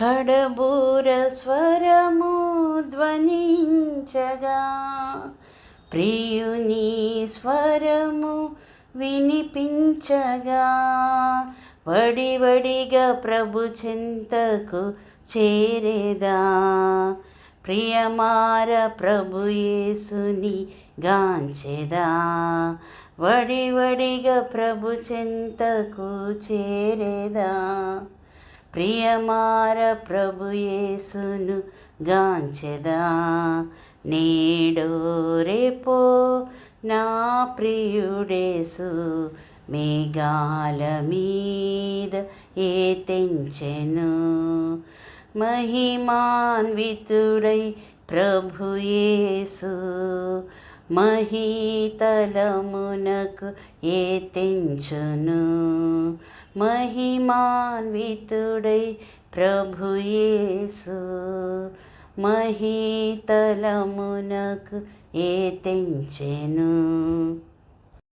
కడబూర స్వరము ధ్వనించగా ప్రియుని స్వరము వినిపించగా. వడివడిగా ప్రభు చింతకు చేరేదా? ప్రియమార ప్రభు యేసుని గాంచెదా? వడివడిగా ప్రభు చింతకు చేరేదా? ప్రియమార ప్రభుయేసును గాంచెదా. నేడో రేపో నా ప్రియుడేసు మేఘాల మీద ఏ తెంచెను. మహిమాన్వితుడై ప్రభుయేసు మహీతలమునకు ఏ మహిమాన్వితుడై ప్రభుయేసు మహీతలమునకు ఏతించెను